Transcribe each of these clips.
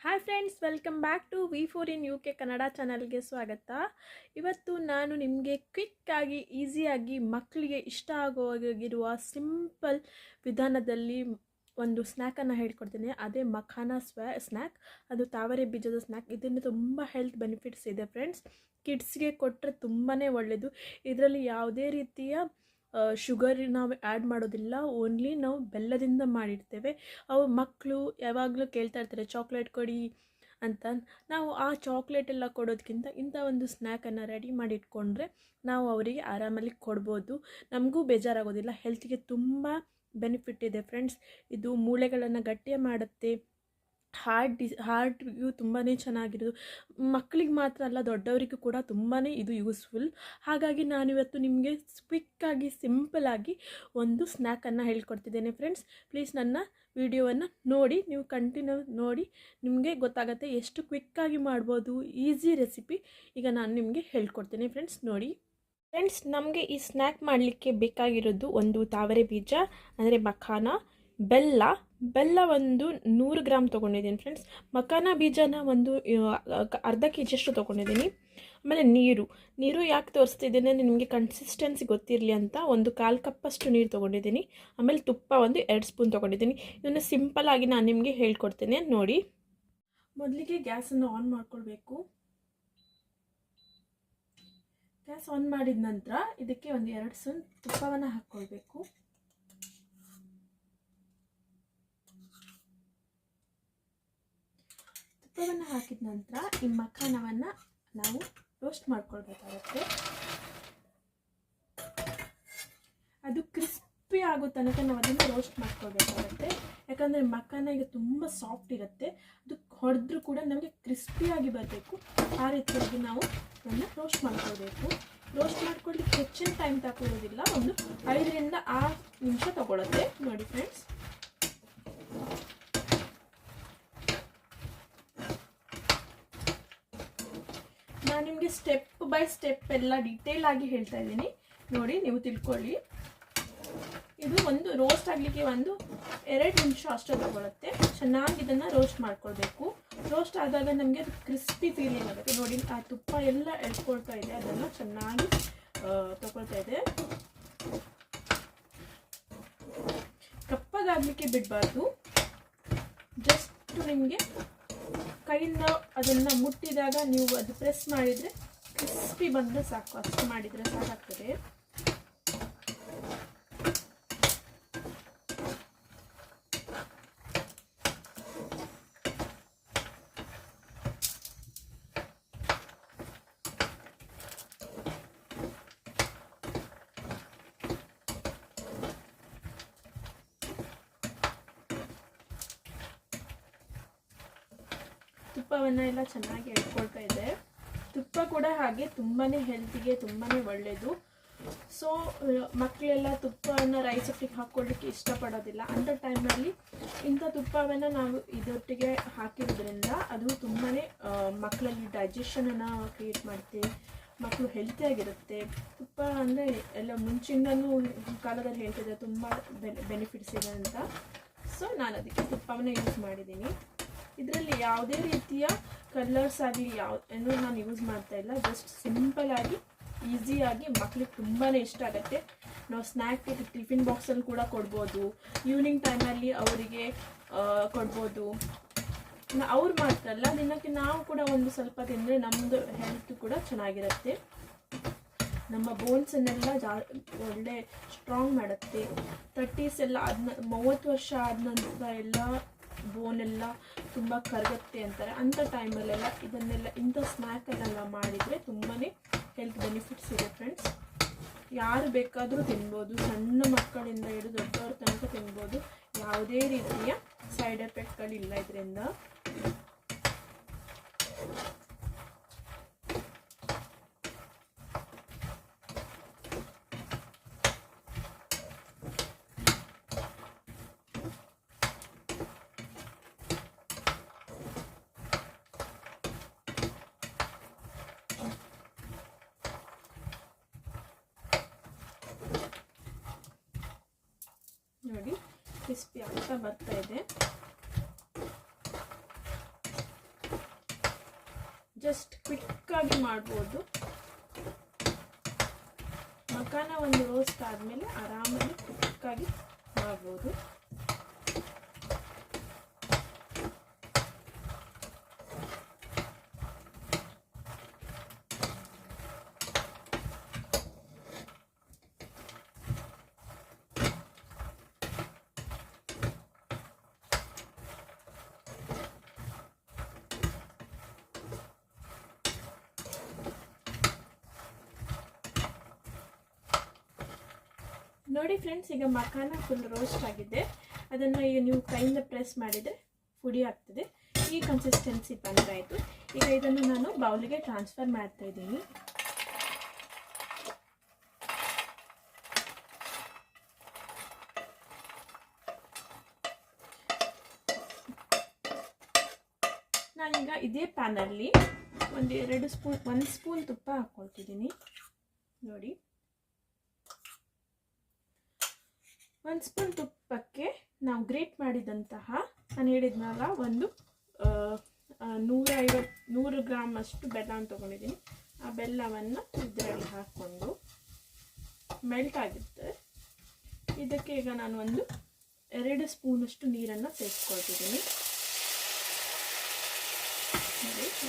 Hi friends, welcome back to V four in U K Kannada ಚಾನಲ್ಗೆ ಸ್ವಾಗತ. ಇವತ್ತು ನಾನು ನಿಮಗೆ ಕ್ವಿಕ್ಕಾಗಿ ಈಸಿಯಾಗಿ ಮಕ್ಕಳಿಗೆ ಇಷ್ಟ ಆಗೋಗಿರುವ ಸಿಂಪಲ್ ವಿಧಾನದಲ್ಲಿ ಒಂದು ಸ್ನ್ಯಾಕನ್ನು ಹೇಳ್ಕೊಡ್ತೀನಿ. ಅದೇ ಮಖಾನ ಸ್ವ್ಯಾ ಸ್ನ್ಯಾಕ್. ಅದು ತಾವರೆ ಬೀಜದ ಸ್ನ್ಯಾಕ್. ಇದರಿಂದ ತುಂಬ ಹೆಲ್ತ್ ಬೆನಿಫಿಟ್ಸ್ ಇದೆ ಫ್ರೆಂಡ್ಸ್. ಕಿಡ್ಸ್ಗೆ ಕೊಟ್ಟರೆ ತುಂಬಾ ಒಳ್ಳೆಯದು ಇದರಲ್ಲಿ ಯಾವುದೇ ರೀತಿಯ ಶುಗರ್ ನಾವು ಆ್ಯಡ್ ಮಾಡೋದಿಲ್ಲ ಓನ್ಲಿ ನಾವು ಬೆಲ್ಲದಿಂದ ಮಾಡಿರ್ತೇವೆ ಅವು ಮಕ್ಕಳು ಯಾವಾಗಲೂ ಕೇಳ್ತಾ ಇರ್ತಾರೆ ಚಾಕ್ಲೇಟ್ ಕೊಡಿ ಅಂತ. ನಾವು ಆ ಚಾಕ್ಲೇಟ್ ಎಲ್ಲ ಕೊಡೋದಕ್ಕಿಂತ ಇಂಥ ಒಂದು ಸ್ನ್ಯಾಕನ್ನು ರೆಡಿ ಮಾಡಿ ಇಟ್ಕೊಂಡ್ರೆ ನಾವು ಅವರಿಗೆ ಆರಾಮಲ್ಲಿ ಕೊಡ್ಬೋದು. ನಮಗೂ ಬೇಜಾರಾಗೋದಿಲ್ಲ ಹೆಲ್ತಿಗೆ ತುಂಬ ಬೆನಿಫಿಟ್ ಇದೆ ಫ್ರೆಂಡ್ಸ್ ಇದು ಮೂಳೆಗಳನ್ನು ಗಟ್ಟಿ ಮಾಡುತ್ತೆ. ಹಾರ್ಟ್ ಡಿ ಹಾರ್ಟ್ಗೂ ತುಂಬಾ ಚೆನ್ನಾಗಿರೋದು. ಮಕ್ಕಳಿಗೆ ಮಾತ್ರ ಅಲ್ಲ, ದೊಡ್ಡವರಿಗೂ ಕೂಡ ತುಂಬಾ ಇದು ಯೂಸ್ಫುಲ್. ಹಾಗಾಗಿ ನಾನಿವತ್ತು ನಿಮಗೆ ಕ್ವಿಕ್ಕಾಗಿ ಸಿಂಪಲಾಗಿ ಒಂದು ಸ್ನ್ಯಾಕನ್ನು ಹೇಳ್ಕೊಡ್ತಿದ್ದೇನೆ ಫ್ರೆಂಡ್ಸ್. ಪ್ಲೀಸ್ ನನ್ನ ವಿಡಿಯೋವನ್ನು ನೋಡಿ, ನೀವು ಕಂಟಿನ್ಯೂ ನೋಡಿ, ನಿಮಗೆ ಗೊತ್ತಾಗುತ್ತೆ ಎಷ್ಟು ಕ್ವಿಕ್ಕಾಗಿ ಮಾಡ್ಬೋದು, ಈಸಿ ರೆಸಿಪಿ ಈಗ ನಾನು ನಿಮಗೆ ಹೇಳ್ಕೊಡ್ತೇನೆ ಫ್ರೆಂಡ್ಸ್, ನೋಡಿ. ಫ್ರೆಂಡ್ಸ್, ನಮಗೆ ಈ ಸ್ನ್ಯಾಕ್ ಮಾಡಲಿಕ್ಕೆ ಬೇಕಾಗಿರೋದು ಒಂದು ತಾವರೆ ಬೀಜ, ಅಂದರೆ ಮಖಾನ, ಬೆಲ್ಲ ಬೆಲ್ಲ ಒಂದು ನೂರು ಗ್ರಾಮ್ ತೊಗೊಂಡಿದ್ದೀನಿ ಫ್ರೆಂಡ್ಸ್ ಮಖಾನ ಬೀಜನ ಒಂದು ಅರ್ಧ ಕೆ ಜಿಯಷ್ಟು ತೊಗೊಂಡಿದ್ದೀನಿ. ಆಮೇಲೆ ನೀರು. ನೀರು ಯಾಕೆ ತೋರಿಸ್ತಿದ್ದೀನಿ ನಿಮಗೆ ಕನ್ಸಿಸ್ಟೆನ್ಸಿ ಗೊತ್ತಿರಲಿ ಅಂತ ಒಂದು ಕಾಲು ಕಪ್ಪಷ್ಟು ನೀರು ತೊಗೊಂಡಿದ್ದೀನಿ. ಆಮೇಲೆ ತುಪ್ಪ ಒಂದು ಎರಡು ಸ್ಪೂನ್ ತೊಗೊಂಡಿದ್ದೀನಿ. ಇದನ್ನು ಸಿಂಪಲ್ಲಾಗಿ ನಾನು ನಿಮಗೆ ಹೇಳ್ಕೊಡ್ತೇನೆ. ನೋಡಿ. ಮೊದಲಿಗೆ ಗ್ಯಾಸನ್ನು ಆನ್ ಮಾಡ್ಕೊಳ್ಬೇಕು. ಗ್ಯಾಸ್ ಆನ್ ಮಾಡಿದ ನಂತರ ಇದಕ್ಕೆ ಒಂದು ಎರಡು ಸ್ಪೂನ್ ತುಪ್ಪವನ್ನು ಹಾಕ್ಕೊಳ್ಬೇಕು. ತುಪ್ಪವನ್ನು ಹಾಕಿದ ನಂತರ ಈ ಮಖಾನವನ್ನು ನಾವು ರೋಸ್ಟ್ ಮಾಡ್ಕೊಳ್ಬೇಕಾಗುತ್ತೆ. ಅದು ಕ್ರಿಸ್ಪಿ ಆಗೋ ತನಕ ನಾವು ಅದನ್ನು ರೋಸ್ಟ್ ಮಾಡ್ಕೊಳ್ಬೇಕಾಗತ್ತೆ. ಯಾಕಂದರೆ ಮಖಾನ ಈಗ ತುಂಬ ಸಾಫ್ಟ್ ಇರುತ್ತೆ. ಅದು ಹೊಡೆದ್ರೂ ಕೂಡ ನಮಗೆ ಕ್ರಿಸ್ಪಿಯಾಗಿ ಬರಬೇಕು. ಆ ರೀತಿಯಾಗಿ ನಾವು ಅದನ್ನು ರೋಸ್ಟ್ ಮಾಡ್ಕೊಳ್ಬೇಕು. ರೋಸ್ಟ್ ಮಾಡ್ಕೊಳ್ಳಿಕ್ಕೆ ಹೆಚ್ಚಿನ ಟೈಮ್ ತಗೊಳ್ಳೋದಿಲ್ಲ ಒಂದು ಐದರಿಂದ ಆರು ನಿಮಿಷ ತಗೊಳ್ಳುತ್ತೆ ನೋಡಿ ಫ್ರೆಂಡ್ಸ್ ನಾನು ನಿಮಗೆ ಸ್ಟೆಪ್ ಬೈ ಸ್ಟೆಪ್ ಎಲ್ಲ ಡೀಟೇಲ್ ಆಗಿ ಹೇಳ್ತಾ ಇದ್ದೀನಿ. ನೋಡಿ, ನೀವು ತಿಳ್ಕೊಳ್ಳಿ. ಇದು ಒಂದು ರೋಸ್ಟ್ ಆಗಲಿಕ್ಕೆ ಒಂದು ಎರಡು ನಿಮಿಷ ಅಷ್ಟೇ ತಗೊಳುತ್ತೆ. ಚೆನ್ನಾಗಿ ಇದನ್ನು ರೋಸ್ಟ್ ಮಾಡ್ಕೊಳ್ಬೇಕು. ರೋಸ್ಟ್ ಆದಾಗ ನಮಗೆ ಅದು ಕ್ರಿಸ್ಪಿ ಫೀಲಿಂಗ್ ಆಗುತ್ತೆ ನೋಡಿ, ಆ ತುಪ್ಪ ಎಲ್ಲ ಎಳ್ಕೊಳ್ತಾ ಇದೆ. ಅದನ್ನು ಚೆನ್ನಾಗಿ ತಗೊಳ್ತಾ ಇದೆ. ಕಪ್ಪಗಾಗಲಿಕ್ಕೆ ಬಿಡಬಾರ್ದು. ಜಸ್ಟ್ ನಿಮಗೆ ಕೈಯಿಂದ ಅದನ್ನು ಮುಟ್ಟಿದಾಗ ನೀವು ಅದು ಪ್ರೆಸ್ ಮಾಡಿದರೆ ಕ್ರಿಸ್ಪಿ ಬಂದರೆ ಸಾಕು. ಅಷ್ಟು ಮಾಡಿದರೆ ಸಾಕಾಗ್ತದೆ. ತುಪ್ಪವನ್ನು ಎಲ್ಲ ಚೆನ್ನಾಗಿ ಇಟ್ಕೊಳ್ತಾ ಇದೆ. ತುಪ್ಪ ಕೂಡ ಹಾಗೆ ತುಂಬಾ ಹೆಲ್ತಿಗೆ ತುಂಬಾ ಒಳ್ಳೆಯದು ಸೊ ಮಕ್ಕಳೆಲ್ಲ ತುಪ್ಪವನ್ನು ರೈಸ್ ಒಟ್ಟಿಗೆ ಹಾಕ್ಕೊಳ್ಳಿಕ್ಕೆ ಇಷ್ಟಪಡೋದಿಲ್ಲ. ಅಂಥ ಟೈಮಲ್ಲಿ ಇಂಥ ತುಪ್ಪವನ್ನು ನಾವು ಇದೊಟ್ಟಿಗೆ ಹಾಕಿರೋದ್ರಿಂದ ಅದು ತುಂಬಾ ಮಕ್ಕಳಲ್ಲಿ ಡೈಜೆಷನನ್ನು ಕ್ರಿಯೇಟ್ ಮಾಡುತ್ತೆ ಮಕ್ಕಳು ಹೆಲ್ತಿಯಾಗಿರುತ್ತೆ ತುಪ್ಪ ಅಂದರೆ ಎಲ್ಲ ಮುಂಚಿಂದನೂ ಕಾಲದಲ್ಲಿ ಹೇಳ್ತಿದ್ದೆ, ತುಂಬ ಬೆನಿಫಿಟ್ಸ್ ಇದೆ ಅಂತ. ಸೊ ನಾನು ಅದಕ್ಕೆ ತುಪ್ಪವನ್ನು ಯೂಸ್ ಮಾಡಿದ್ದೀನಿ. ಇದರಲ್ಲಿ ಯಾವುದೇ ರೀತಿಯ ಕಲರ್ಸ್ ಆಗಲಿ ಯಾವ, ಏನೂ ನಾನು ಯೂಸ್ ಮಾಡ್ತಾ ಇಲ್ಲ. ಜಸ್ಟ್ ಸಿಂಪಲಾಗಿ ಈಸಿಯಾಗಿ ಮಕ್ಳಿಗೆ ತುಂಬಾ ಇಷ್ಟ ಆಗುತ್ತೆ. ನಾವು ಸ್ನ್ಯಾಕ್ ಟಿಫಿನ್ ಬಾಕ್ಸಲ್ಲಿ ಕೂಡ ಕೊಡ್ಬೋದು. ಈವ್ನಿಂಗ್ ಟೈಮಲ್ಲಿ ಅವರಿಗೆ ಕೊಡ್ಬೋದು. ಅವ್ರು ಮಾತ್ರ ಅಲ್ಲ ದಿನಕ್ಕೆ ನಾವು ಕೂಡ ಒಂದು ಸ್ವಲ್ಪ ತಿಂದರೆ ನಮ್ಮದು ಹೆಲ್ತ್ ಕೂಡ ಚೆನ್ನಾಗಿರುತ್ತೆ. ನಮ್ಮ ಬೋನ್ಸನ್ನೆಲ್ಲ ಜಾ, ಒಳ್ಳೆ ಸ್ಟ್ರಾಂಗ್ ಮಾಡುತ್ತೆ. ತರ್ಟೀಸ್ ಎಲ್ಲ ಅದನ್ನ ಮೂವತ್ತು ವರ್ಷ ಆದ ನಂತರ ಎಲ್ಲ ಬೋನ್ ಎಲ್ಲ ತುಂಬ ಕರಗುತ್ತೆ ಅಂತಾರೆ. ಅಂಥ ಟೈಮಲ್ಲೆಲ್ಲ ಇದನ್ನೆಲ್ಲ ಇಂಥ ಸ್ನ್ಯಾಕನ್ನೆಲ್ಲ ಮಾಡಿದರೆ ತುಂಬಾ ಹೆಲ್ತ್ ಬೆನಿಫಿಟ್ಸ್ ಇದೆ ಫ್ರೆಂಡ್ಸ್ ಯಾರು ಬೇಕಾದರೂ ತಿನ್ಬೋದು. ಸಣ್ಣ ಮಕ್ಕಳಿಂದ ಹಿಡಿದು ದೊಡ್ಡವ್ರ ತನಕ ತಿನ್ಬೋದು. ಯಾವುದೇ ರೀತಿಯ ಸೈಡ್ ಎಫೆಕ್ಟ್ಗಳಿಲ್ಲ ಇದರಿಂದ. ಕ್ರಿಸ್ಪಿ ಆಗ್ತಾ ಬರ್ತಾ ಇದೆ. ಜಸ್ಟ್ ಕ್ವಿಕ್ ಆಗಿ ಮಾಡ್ಬೋದು. ಮಕಾನ ಒಂದು ರೋಸ್ಟ್ ಆದಮೇಲೆ ಆರಾಮಾಗಿ ಕ್ವಿಕ್ಕಾಗಿ ಮಾಡ್ಬೋದು. ನೋಡಿ ಫ್ರೆಂಡ್ಸ್ ಈಗ ಮಖಾನ ಫುಲ್ ರೋಸ್ಟ್ ಆಗಿದೆ. ಅದನ್ನು ಈಗ ನೀವು ಕೈಯಿಂದ ಪ್ರೆಸ್ ಮಾಡಿದರೆ ಪುಡಿ ಆಗ್ತದೆ. ಈ ಕನ್ಸಿಸ್ಟೆನ್ಸಿ ಬಂದಾಯಿತು ಈಗ ಇದನ್ನು ನಾನು ಬೌಲಿಗೆ ಟ್ರಾನ್ಸ್ಫರ್ ಮಾಡ್ತಾ ಇದ್ದೀನಿ. ನಾನೀಗ ಇದೇ ಪ್ಯಾನಲ್ಲಿ ಒಂದು ಎರಡು ಸ್ಪೂನ್ ಒಂದು ಸ್ಪೂನ್ ತುಪ್ಪ ಹಾಕ್ಕೊಳ್ತಿದ್ದೀನಿ ನೋಡಿ. ಒಂದು ಸ್ಪೂನ್ ತುಪ್ಪಕ್ಕೆ ನಾವು ಗ್ರೇಟ್ ಮಾಡಿದಂತಹ ನಾನು ಹೇಳಿದ್ನಲ್ಲ ಒಂದು ನೂರ ಐವತ್ತು ನೂರು ಗ್ರಾಮ್ ಅಷ್ಟು ಬೆಲ್ಲವನ್ನು ತೊಗೊಂಡಿದ್ದೀನಿ ಆ ಬೆಲ್ಲವನ್ನು ಇದರಲ್ಲಿ ಹಾಕ್ಕೊಂಡು ಮೆಲ್ಟ್ ಆಗುತ್ತೆ ಇದಕ್ಕೆ ಈಗ ನಾನು ಒಂದು ಎರಡು ಸ್ಪೂನಷ್ಟು ನೀರನ್ನು ಸೇರಿಸ್ಕೊಳ್ತಿದ್ದೀನಿ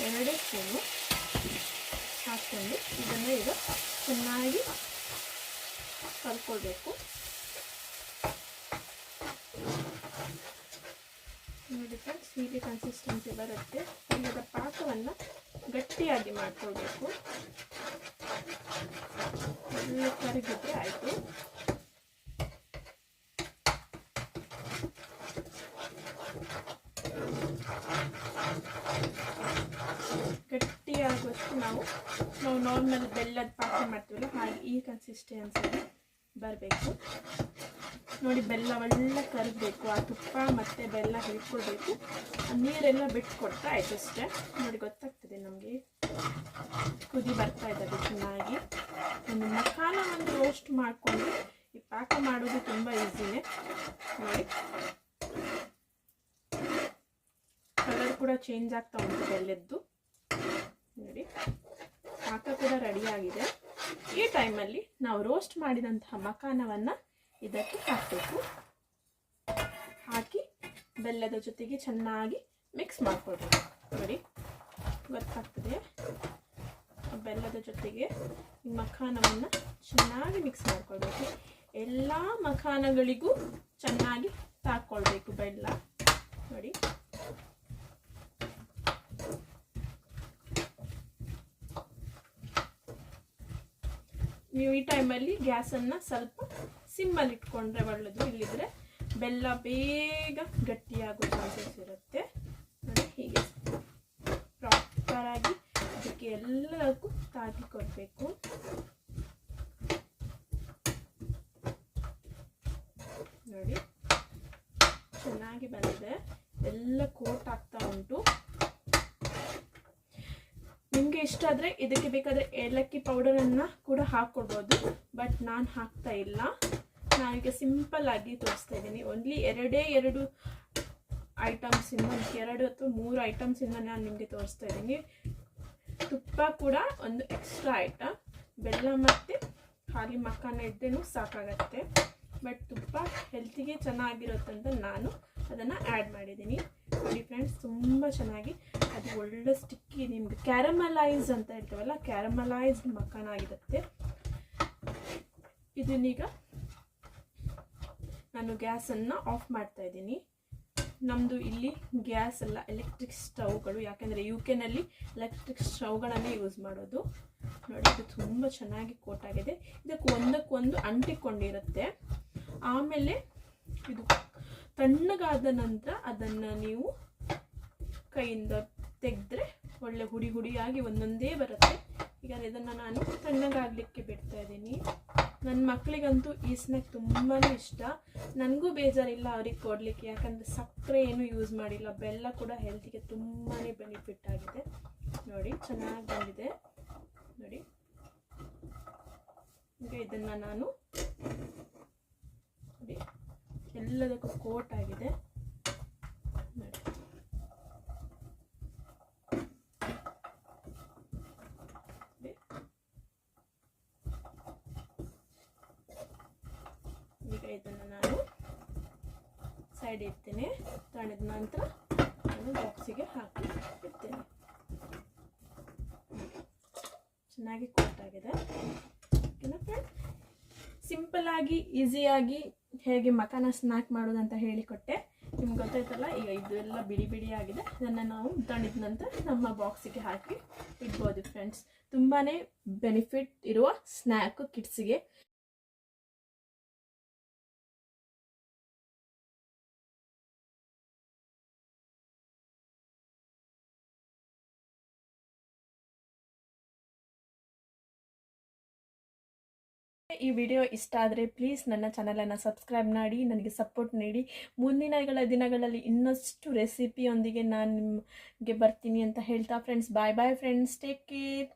ಎರಡೇ ಸ್ಪೂನು ಹಾಕ್ಕೊಂಡು ಇದನ್ನು ಈಗ ಚೆನ್ನಾಗಿ ಕಲ್ಕೊಳ್ಬೇಕು. ಫ್ರೆಂಡ್ಸ್ ಹೀಗೆ ಕನ್ಸಿಸ್ಟೆನ್ಸಿ ಬರುತ್ತೆ. ಇದರ ಪಾಕವನ್ನು ಗಟ್ಟಿಯಾಗಿ ಮಾಡ್ಕೊಳ್ಬೇಕು ಎಲ್ಲ ಕರಗಿದ್ರೆ ಆಯಿತು. ಗಟ್ಟಿಯಾಗುವಷ್ಟು ನಾವು ನಾವು ನಾರ್ಮಲ್ ಬೆಲ್ಲದ ಪಾಕ ಮಾಡ್ತೀವಲ್ಲ, ಹಾಗೆ ಈ ಕನ್ಸಿಸ್ಟೆನ್ಸಿಗೆ ನೋಡಿ ಬೆಲ್ಲ ಒಳ್ಳೆ ಕರಗಬೇಕು ಆ ತುಪ್ಪ ಮತ್ತು ಬೆಲ್ಲ ಹಿಡ್ಕೊಳ್ಬೇಕು. ನೀರೆಲ್ಲ ಬಿಟ್ಕೊಡ್ತಾ ಆಯ್ತು ಅಷ್ಟೇ. ನೋಡಿ ಗೊತ್ತಾಗ್ತದೆ ನಮಗೆ. ಕುದಿ ಬರ್ತಾ ಇದ್ದಾರೆ ಚೆನ್ನಾಗಿ. ಒಂದು ಮಸಾಲ ಒಂದು ರೋಸ್ಟ್ ಮಾಡಿಕೊಂಡು ಈ ಪಾಕ ಮಾಡೋದು ತುಂಬ ಈಸಿನೇ ನೋಡಿ. ಕಲರ್ ಕೂಡ ಚೇಂಜ್ ಆಗ್ತಾ ಉಂಟು ಬೆಲ್ಲದ್ದು. ನೋಡಿ. ಪಾಕ ಕೂಡ ರೆಡಿಯಾಗಿದೆ ಈ ಟೈಮಲ್ಲಿ ನಾವು ರೋಸ್ಟ್ ಮಾಡಿದಂತಹ ಮಕಾನವನ್ನು ಇದಕ್ಕೆ ಹಾಕಬೇಕು. ಹಾಕಿ ಬೆಲ್ಲದ ಜೊತೆಗೆ ಚೆನ್ನಾಗಿ ಮಿಕ್ಸ್ ಮಾಡ್ಕೊಳ್ಬೇಕು. ನೋಡಿ, ಗೊತ್ತಾಗ್ತದೆ? ಬೆಲ್ಲದ ಜೊತೆಗೆ ಈ ಮಖಾನವನ್ನು ಚೆನ್ನಾಗಿ ಮಿಕ್ಸ್ ಮಾಡ್ಕೊಳ್ಬೇಕು. ಎಲ್ಲ ಮಖಾನಗಳಿಗೂ ಚೆನ್ನಾಗಿ ತಾಕೊಳ್ಬೇಕು ಬೆಲ್ಲ. ನೋಡಿ. ನೀವು ಈ ಟೈಮಲ್ಲಿ ಗ್ಯಾಸನ್ನು ಸ್ವಲ್ಪ ಸಿಮ್ಮಲ್ಲಿ ಇಟ್ಕೊಂಡ್ರೆ ಒಳ್ಳೆಯದು ಇಲ್ಲಿದ್ರೆ ಬೆಲ್ಲ ಬೇಗ ಗಟ್ಟಿಯಾಗೋ ಚಾನ್ಸಸ್ ಇರುತ್ತೆ. ಹೀಗೆ ಪ್ರಾಪರಾಗಿ ಅದಕ್ಕೆ ಎಲ್ಲಕ್ಕೂ ತಾಗಿ ಕೊಡಬೇಕು. ನೋಡಿ, ಚೆನ್ನಾಗಿ ಬಂದಿದೆ. ಎಲ್ಲ ಕೋಟ್ ಆಗ್ತಾ ಉಂಟು. ನಿಮಗೆ ಇಷ್ಟ ಆದರೆ ಇದಕ್ಕೆ ಬೇಕಾದರೆ ಏಲಕ್ಕಿ ಪೌಡರನ್ನು ಕೂಡ ಹಾಕ್ಕೊಡ್ಬೋದು. ಬಟ್ ನಾನು ಹಾಕ್ತಾ ಇಲ್ಲ. ನಾನೀಗ ಸಿಂಪಲ್ ಆಗಿ ತೋರಿಸ್ತಾ ಇದ್ದೀನಿ. ಓನ್ಲಿ ಎರಡೇ ಎರಡು ಐಟಮ್ಸಿಂದ ಎರಡು ಅಥವಾ ಮೂರು ಐಟಮ್ಸಿಂದ ನಾನು ನಿಮಗೆ ತೋರಿಸ್ತಾ ಇದ್ದೀನಿ. ತುಪ್ಪ ಕೂಡ ಒಂದು ಎಕ್ಸ್ಟ್ರಾ ಐಟಮ್ ಬೆಲ್ಲ ಮತ್ತು ಖಾಲಿ ಮಕ್ಕನ ಇದ್ದೇನು ಸಾಕಾಗತ್ತೆ. ಬಟ್ ತುಪ್ಪ ಹೆಲ್ತಿಗೆ ಚೆನ್ನಾಗಿರುತ್ತಂತ ನಾನು ಅದನ್ನು ಆ್ಯಡ್ ಮಾಡಿದ್ದೀನಿ. ನೋಡಿ ಫ್ರೆಂಡ್ಸ್ ತುಂಬ ಚೆನ್ನಾಗಿ. ಅದು ಒಳ್ಳೆ ಸ್ಟಿಕ್ಕಿ ನಿಮ್ಗೆ ಕ್ಯಾರಮಲೈಸ್ ಅಂತ ಹೇಳ್ತೀವಲ್ಲ ಕ್ಯಾರಮಲೈಸ್ಡ್ ಮಕ್ಕಾನ ಆಗಿರುತ್ತೆ. ಇದನ್ನೀಗ ನಾನು ಗ್ಯಾಸನ್ನು ಆಫ್ ಮಾಡ್ತಾ ಇದ್ದೀನಿ. ನಮ್ಮದು ಇಲ್ಲಿ ಗ್ಯಾಸ್ ಅಲ್ಲ ಎಲೆಕ್ಟ್ರಿಕ್ ಸ್ಟವ್ಗಳು, ಯಾಕೆಂದರೆ ಯು ಕೆನಲ್ಲಿ ಎಲೆಕ್ಟ್ರಿಕ್ ಸ್ಟವ್ಗಳನ್ನೇ ಯೂಸ್ ಮಾಡೋದು. ನೋಡಿ, ಇದು ತುಂಬ ಚೆನ್ನಾಗಿ ಕೋಟಾಗಿದೆ. ಇದಕ್ಕೆ ಒಂದಕ್ಕೊಂದು ಅಂಟಿಕೊಂಡಿರುತ್ತೆ. ಆಮೇಲೆ ಇದು ತಣ್ಣಗಾದ ನಂತರ ಅದನ್ನು ನೀವು ಕೈಯಿಂದ ತೆಗೆದ್ರೆ ಒಳ್ಳೆ ಹುಡಿ ಹುಡಿಯಾಗಿ ಒಂದೊಂದೇ ಬರುತ್ತೆ. ಈಗ ಇದನ್ನು ನಾನು ತಣ್ಣಗಾಗಲಿಕ್ಕೆ ಬಿಡ್ತಾ ಇದ್ದೀನಿ. ನನ್ನ ಮಕ್ಕಳಿಗಂತೂ ಈ ಸ್ನ್ಯಾಕ್ ತುಂಬಾ ಇಷ್ಟ. ನನಗೂ ಬೇಜಾರಿಲ್ಲ ಅವ್ರಿಗೆ ಕೊಡಲಿಕ್ಕೆ, ಯಾಕಂದರೆ ಸಕ್ಕರೆ ಏನು ಯೂಸ್ ಮಾಡಿಲ್ಲ. ಬೆಲ್ಲ ಕೂಡ ಹೆಲ್ತಿಗೆ ತುಂಬಾ ಬೆನಿಫಿಟ್ ಆಗಿದೆ. ನೋಡಿ, ಚೆನ್ನಾಗಿ ಬಂದಿದೆ. ನೋಡಿ. ಇದನ್ನು ನಾನು, ನೋಡಿ, ಎಲ್ಲದಕ್ಕೂ ಕೋಟ್ ಆಗಿದೆ ನೋಡಿ ಇದನ್ನು ನಾನು ಸೈಡ್ ಇಡ್ತೀನಿ. ತಣಿದ ನಂತರ ನಾನು ಬಾಕ್ಸಿಗೆ ಹಾಕಿ ಇಡ್ತೀನಿ. ಚೆನ್ನಾಗಿ ಕೊಟ್ಟಾಗಿದೆ ಓಕೆನಾ ಫ್ರೆಂಡ್ ಸಿಂಪಲ್ ಆಗಿ ಈಸಿಯಾಗಿ ಹೇಗೆ ಮಕಾನ ಸ್ನ್ಯಾಕ್ ಮಾಡೋದು ಅಂತ ಹೇಳಿಕೊಟ್ಟೆ ನಿಮ್ಗೆ ಗೊತ್ತಾಯ್ತಲ್ಲ, ಈಗ ಇದೆಲ್ಲ ಬಿಡಿ ಬಿಡಿ ಆಗಿದೆ. ಇದನ್ನು ನಾವು ತಣಿದ ನಂತರ ನಮ್ಮ ಬಾಕ್ಸಿಗೆ ಹಾಕಿ ಇಡ್ಬೋದು ಫ್ರೆಂಡ್ಸ್ ತುಂಬಾ ಬೆನಿಫಿಟ್ ಇರುವ ಸ್ನ್ಯಾಕು ಕಿಡ್ಸಿಗೆ ಈ ವಿಡಿಯೋ ಇಷ್ಟ ಆದರೆ ಪ್ಲೀಸ್ ನನ್ನ ಚಾನಲನ್ನು ಸಬ್ಸ್ಕ್ರೈಬ್ ಮಾಡಿ, ನನಗೆ ಸಪೋರ್ಟ್ ನೀಡಿ. ಮುಂದಿನಗಳ ದಿನಗಳಲ್ಲಿ ಇನ್ನಷ್ಟು ರೆಸಿಪಿಯೊಂದಿಗೆ ನಾನು ನಿಮಗೆ ಬರ್ತೀನಿ ಅಂತ ಹೇಳ್ತಾ friends bye bye friends take care